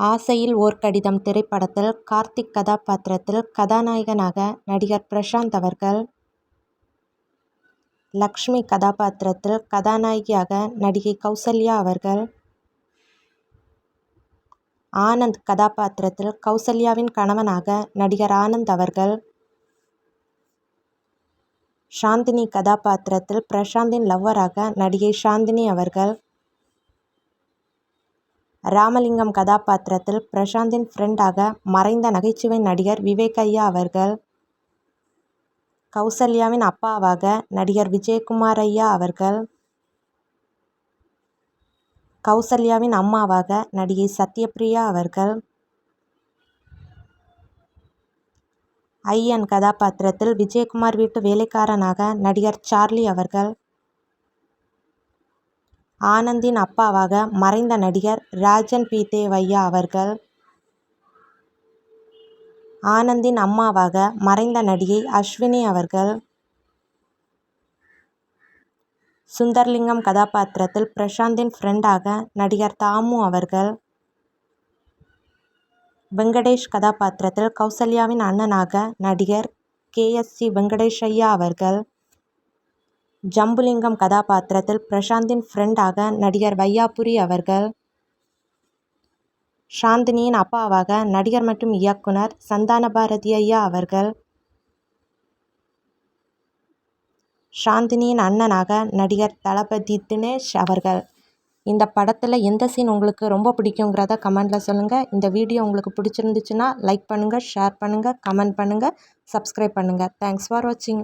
ஆசையில் ஓர் கடிதம் திரைப்படத்தில் கார்த்திக் கதாபாத்திரத்தில் கதாநாயகனாக நடிகர் பிரசாந்த் அவர்கள். லக்ஷ்மி கதாபாத்திரத்தில் கதாநாயகியாக நடிகை கௌசல்யா அவர்கள். ஆனந்த் கதாபாத்திரத்தில் கௌசல்யாவின் கணவனாக நடிகர் ஆனந்த் அவர்கள். சாந்தினி கதாபாத்திரத்தில் பிரசாந்தின் லவ்வராக நடிகை சாந்தினி அவர்கள். ராமலிங்கம் கதாபாத்திரத்தில் பிரசாந்தின் ஃப்ரெண்டாக மறைந்த நகைச்சுவை நடிகர் விவேக் ஐயா அவர்கள் கௌசல்யாவின் அப்பாவாக நடிகர் விஜயகுமார் ஐயா அவர்கள் கௌசல்யாவின் அம்மாவாக நடிகை சத்யபிரியா அவர்கள் ஐயன் கதாபாத்திரத்தில் விஜயகுமார் வீட்டு வேலைக்காரனாக நடிகர் சார்லி அவர்கள் ஆனந்தின் அப்பாவாக மறைந்த நடிகர் ராஜன் பி தேவையா அவர்கள். ஆனந்தின் அம்மாவாக மறைந்த நடிகை அஸ்வினி அவர்கள். சுந்தர்லிங்கம் கதாபாத்திரத்தில் பிரசாந்தின் ஃப்ரெண்டாக நடிகர் தாமு அவர்கள். வெங்கடேஷ் கதாபாத்திரத்தில் கௌசல்யாவின் அண்ணனாக நடிகர் கே எஸ் சி வெங்கடேஷ் ஐயா அவர்கள். ஜம்புலிங்கம் கதாபாத்திரத்தில் பிரசாந்தின் ஃப்ரெண்டாக நடிகர் வையாபுரி அவர்கள். சாந்தினியின் அப்பாவாக நடிகர் மற்றும் இயக்குனர் சந்தான பாரதி ஐயா அவர்கள். சாந்தினியின் அண்ணனாக நடிகர் தளபதி தினேஷ் அவர்கள். இந்த படத்தில் எந்த சீன் உங்களுக்கு ரொம்ப பிடிக்குங்கிறத கமெண்டில் சொல்லுங்கள் இந்த வீடியோ உங்களுக்கு பிடிச்சிருந்துச்சுன்னா லைக் பண்ணுங்கள் ஷேர் பண்ணுங்கள் கமெண்ட் பண்ணுங்கள் சப்ஸ்கிரைப் பண்ணுங்கள் தேங்க்ஸ் ஃபார் வாட்சிங்